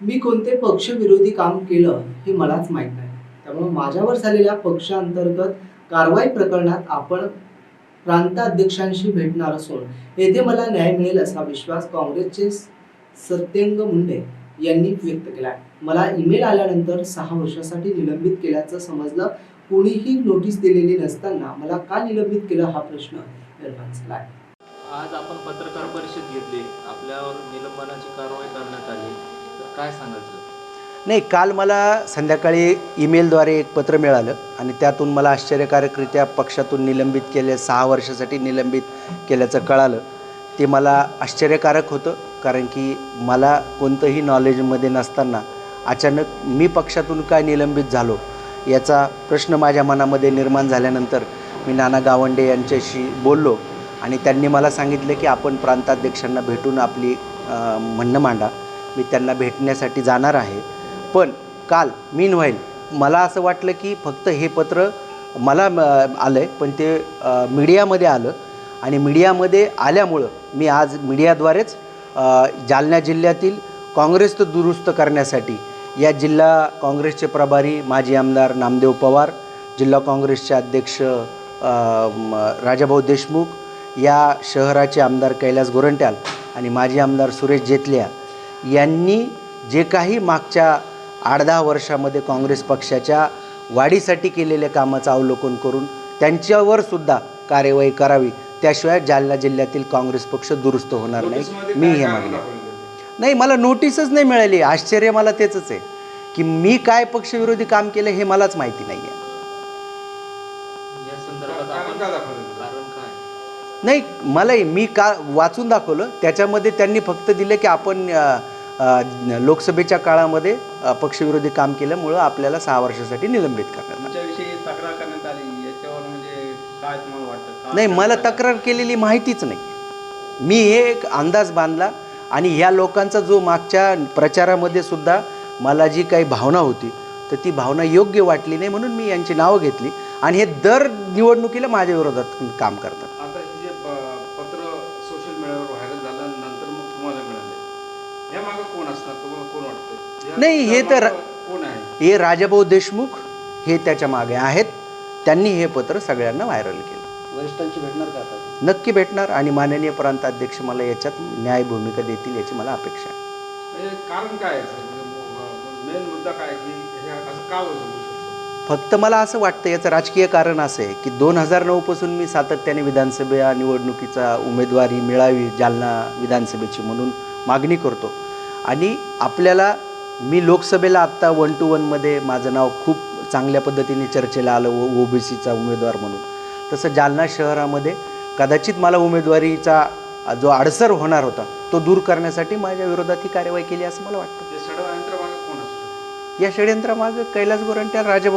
मी कोणते पक्षविरोधी काम केलं हे मलाच माहीत नाही. त्यामुळे माझ्यावर झालेल्या पक्षांतर्गत कारवाई प्रकरणात आपण प्रांताध्यक्षांशी भेटणार असून येथे मला न्याय मिळेल असा विश्वास काँग्रेसचे सत्यंग मुंडे यांनी व्यक्त केला मला ईमेल आल्यानंतर सहा वर्षासाठी निलंबित केल्याचं समजलं. कोणीही नोटीस दिलेली नसताना मला का निलंबित केलं हा प्रश्न निर्माण झाला आहे. आज आपण पत्रकार परिषद घेतली. आपल्यावर निलंबनाची कारवाई करण्यात आली. काय सांगायचं? नाही काल मला संध्याकाळी ईमेलद्वारे एक पत्र मिळालं आणि त्यातून मला आश्चर्यकारकरित्या पक्षातून निलंबित केले सहा वर्षासाठी निलंबित केल्याचं कळालं. ते मला आश्चर्यकारक होतं कारण की मला कोणतंही नॉलेजमध्ये नसताना अचानक मी पक्षातून काय निलंबित झालो याचा प्रश्न माझ्या मनामध्ये निर्माण झाल्यानंतर मी नाना गावंडे यांच्याशी बोललो आणि त्यांनी मला सांगितलं की आपण प्रांताध्यक्षांना भेटून आपली म्हणणं मांडा. मी त्यांना भेटण्यासाठी जाणार आहे. पण काल मीन व्हाईल मला असं वाटलं की फक्त हे पत्र मला आलं आहे पण ते मीडियामध्ये आलं. आणि मीडियामध्ये आल्यामुळं मी आज मीडियाद्वारेच जालना जिल्ह्यातील काँग्रेस दुरुस्त करण्यासाठी या जिल्हा काँग्रेसचे प्रभारी माजी आमदार नामदेव पवार जिल्हा काँग्रेसचे अध्यक्ष राजाभाऊ देशमुख या शहराचे आमदार कैलास गोरंट्याल आणि माजी आमदार सुरेश जेतल्या यांनी जे काही मागच्या आठ दहा वर्षामध्ये काँग्रेस पक्षाच्या वाढीसाठी केलेल्या कामाचं अवलोकन करून त्यांच्यावर सुद्धा कार्यवाही करावी त्याशिवाय जालना जिल्ह्यातील काँग्रेस पक्ष दुरुस्त होणार नाही. मी हे मागणे नाही मला नोटीसच नाही मिळाली. आश्चर्य मला तेच आहे की मी काय पक्षविरोधी काम केलं हे मलाच माहिती नाही आहे या संदर्भात आपण कारण काय नाही मलाही मी का वाचून दाखवलं त्याच्यामध्ये त्यांनी फक्त दिलं की आपण लोकसभेच्या काळामध्ये पक्षविरोधी काम केल्यामुळं आपल्याला सहा वर्षासाठी निलंबित करण्यात आलं. म्हणजे नाही मला? तक्रार केलेली माहितीच नाही मी हे एक अंदाज बांधला आणि ह्या लोकांचा जो मागच्या प्रचारामध्ये सुद्धा मला जी काही भावना होती तर ती भावना योग्य वाटली नाही म्हणून मी यांची नावं घेतली आणि हे दर निवडणुकीला माझ्या विरोधात काम करतात मागे कोण असणार? तुम्हाला कोण वाटतं या- नाही, हे तर- मागं कोण आहे? हे राजाभाऊ देशमुख हे त्याच्यामागे आहेत. त्यांनी हे पत्र सगळ्यांना व्हायरल केलं. वरिष्ठांची भेटणार का आता? नक्की भेटणार आणि माननीय प्रांताध्यक्ष मला याच्यात न्याय भूमिका देतील याची मला अपेक्षा आहे. म्हणजे कारण काय आहे मेन मुद्दा काय आहे? की असं का होतं होऊ शकतं? फक्त मला असं वाटतं याचं राजकीय कारण असं आहे की दोन हजार नऊपासून मी सातत्याने विधानसभा निवडणुकीचा उमेदवारी मिळावी जालना विधानसभेची म्हणून मागणी करतो. आणि आपल्याला मी लोकसभेला आत्ता वन टू वनमध्ये माझं नाव खूप चांगल्या पद्धतीने चर्चेला आलं ओ बी सीचा उमेदवार म्हणून. तसं जालना शहरामध्ये कदाचित मला उमेदवारीचा जो अडसर होणार होता तो दूर करण्यासाठी माझ्या विरोधात ही कार्यवाही केली असं मला वाटतं. या षडयंत्रामागं कैलास गोरंट्याल राजा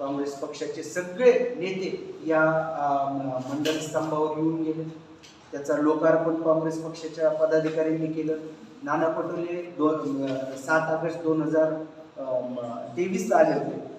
काँग्रेस पक्षाचे सगळे नेते या मंडल स्तंभावर येऊन गेले. त्याचा लोकार्पण काँग्रेस पक्षाच्या पदाधिकाऱ्यांनी केलं. नाना पटोले दोन सात ऑगस्ट दोन हजार तेवीसला आले होते.